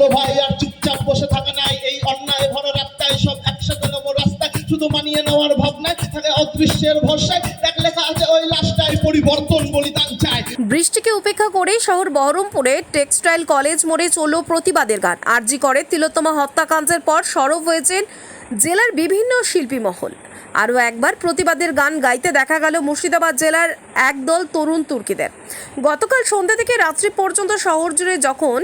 বলো ভাই, আর চুপচাপ বসে থাকা নাই। এই অন্যায়, ভরা রাস্তায় সব একসাথে নেব। রাস্তা শুধু মানিয়ে নেওয়ার ভরসায় এক লেখা আছে ওই লাশটায় পরিবর্তন বলিদান চায় বৃষ্টিকে উপেক্ষা করে শহর বহরমপুরে টেক্সটাইল কলেজ মোড়ে চলল প্রতিবাদের গান। আরজি করে তিলোত্তমা হত্যাকাণ্ডের পর সরব হয়েছেন জেলার বিভিন্ন শিল্পী মহল। আরও একবার প্রতিবাদের গান গাইতে দেখা গেল মুর্শিদাবাদ জেলার একদল তরুণ তুর্কিদের। গতকাল সন্ধ্যা থেকে রাত্রি পর্যন্ত শহর জুড়ে যখন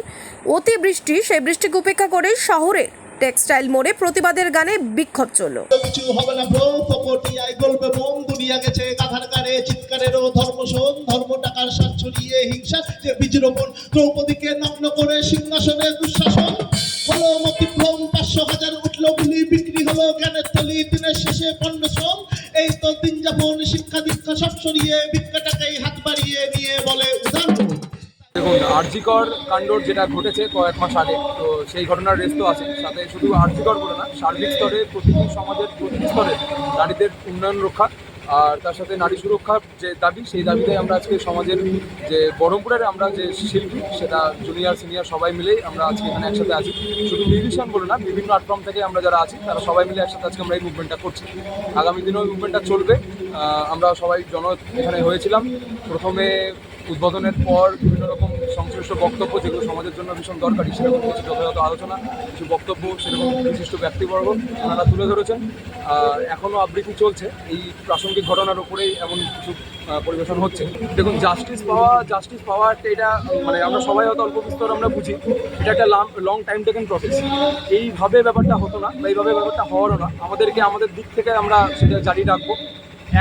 অতিবৃষ্টি সেই বৃষ্টিকে উপেক্ষা করে শহরে টেক্সটাইল মোড়ে প্রতিবাদের গানে বিক্ষোভ চলল। চিৎকারেরও ধর্ম শোন, ধর্ম টাকার ছড়িয়ে হিংসা, যে বীজরোপণ দ্রৌপদীকে নগ্ন করে সিংহাসনে দুঃশাসন। হলো পাঁচশো হাজার উঠল বিক্রি হলো জ্ঞানের তলি দিনের শেষে পণ্য শ্রম। এই তো দিন যাপন, শিক্ষা দীক্ষা সব সরিয়ে ভিক্ষাটাকেই হাত বাড়িয়ে নিয়ে বলে উদাহরণ। দেখুন, আরজিকর কাণ্ডর যেটা ঘটেছে কয়েক মাস আগে, তো সেই ঘটনার রেস তো আছে। সাথে শুধু আরজিকর বলে না, সার্বিক স্তরে, প্রতিটি সমাজের প্রতিটি স্তরে নারীদের উন্নয়ন রক্ষা আর তার সাথে নারী সুরক্ষার যে দাবি, সেই দাবিতে আমরা আজকে সমাজের যে বহরমপুরের আমরা যে শিল্পী, সেটা জুনিয়র সিনিয়র সবাই মিলেই আমরা আজকে এখানে একসাথে আছি। শুধু মিউজিশিয়ান বলে না, বিভিন্ন প্ল্যাটফর্ম থেকে আমরা যারা আছি, তারা সবাই মিলে একসাথে আজকে আমরা এই মুভমেন্টটা করছি। আগামী দিনেও এই মুভমেন্টটা চলবে। আমরা সবাই জন এখানে হয়েছিলাম। প্রথমে উদ্বোধনের পর বিভিন্ন রকম সংশ্লিষ্ট বক্তব্য যেগুলো সমাজের জন্য ভীষণ দরকারি সেরকম কিছু যথাযথ আলোচনা, কিছু বক্তব্য, সেরকম বিশিষ্ট ব্যক্তিবর্গ তারা তুলে ধরেছেন। এখনও আবৃত্তি চলছে। এই প্রাসঙ্গিক ঘটনার উপরেই এমন কিছু পরিবেশন হচ্ছে। দেখুন জাস্টিস পাওয়া জাস্টিস পাওয়া এটা মানে আমরা সবাই হয়তো অল্প বিস্তর আমরা বুঝি, এটা একটা লং টাইম টেকেন প্রসেস এইভাবে ব্যাপারটা হতো না বা এইভাবে ব্যাপারটা হওয়ারও না। আমাদেরকে আমাদের দিক থেকে আমরা সেটা জারি রাখব।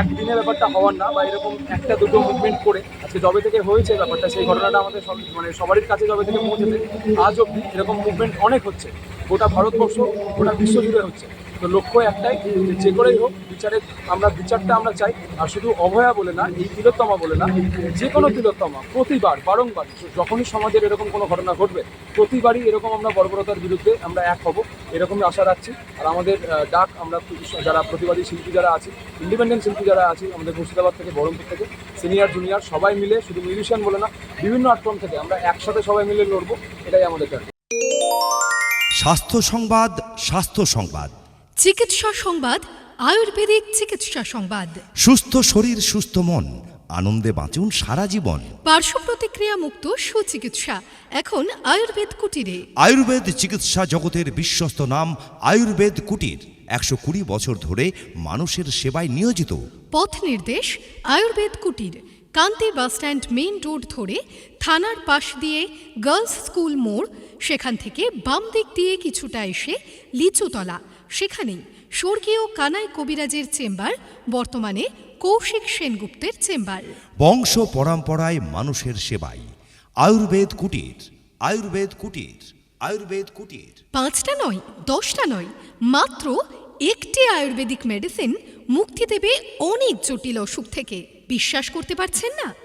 একদিনে ব্যাপারটা হওয়ার না, বা এরকম একটা দুটো মুভমেন্ট করে আজকে জবে থেকে হয়েছে ব্যাপারটা, সেই ঘটনাটা আমাদের সব মানে সবারই কাছে জবে থেকে পৌঁছেছে, আজ অব্দি এরকম মুভমেন্ট অনেক হচ্ছে। গোটা ভারতবর্ষ, গোটা বিশ্ব জুড়ে হচ্ছে। তো লক্ষ্য একটাই, যে করেই হোক, বিচারের, আমরা বিচারটা আমরা চাই, আর শুধু অভয়া বলে না, এই তিলোত্তমা বলে না, যে কোনো তিলোত্তমা, প্রতিবার, বারংবার, যখনই সমাজের এরকম কোনো ঘটনা ঘটবে, প্রতিবারই এরকম আমরা বর্বরতার বিরুদ্ধে আমরা এক হব, এরকমই আশা রাখছি। আর আমাদের ডাক, আমরা যারা প্রতিবাদী শিল্পী যারা আছি ইন্ডিপেন্ডেন্ট শিল্পী যারা আছি, আমাদের মুর্শিদাবাদ থেকে, বহরমপুর থেকে সিনিয়র জুনিয়র সবাই মিলে, শুধু মিউজিশিয়ান বলে না, বিভিন্ন আটফর্ম থেকে আমরা একসাথে সবাই মিলে লড়বো, এটাই আমাদের টার্গেট স্বাস্থ্য সংবাদ স্বাস্থ্য সংবাদ। চিকিৎসা সংবাদ আয়ুর্বেদিক চিকিৎসা সংবাদ। সুস্থ শরীর সুস্থ মন আনন্দে বাঁচুন সারা জীবন। পার্শ্ব প্রতিক্রিয়া মুক্ত সুচিকিৎসা এখন আয়ুর্বেদ কুটিরে। আয়ুর্বেদ চিকিৎসা জগতের বিশ্বস্ত নাম আয়ুর্বেদ কুটির। একশো কুড়ি বছর ধরে মানুষের সেবায় নিয়োজিত। পথ নির্দেশ আয়ুর্বেদ কুটির। কান্তি বাসস্ট্যান্ড মেইন রোড ধরে থানার পাশ দিয়ে গার্লস স্কুল মোড় সেখান থেকে বাম দিক দিয়ে কিছুটা এসে লিচুতলা। সেখানেই স্বর্গীয় কানাই কবিরাজের চেম্বার বর্তমানে কৌশিক সেনগুপ্তের চেম্বার। বংশ পরম্পরায় মানুষের সেবায় আয়ুর্বেদ কুটির আয়ুর্বেদ কুটির আয়ুর্বেদ কুটির। পাঁচটা নয় দশটা নয় মাত্র একটি আয়ুর্বেদিক মেডিসিন মুক্তি দেবে অনেক জটিল অসুখ থেকে। বিশ্বাস করতে পারছেন না?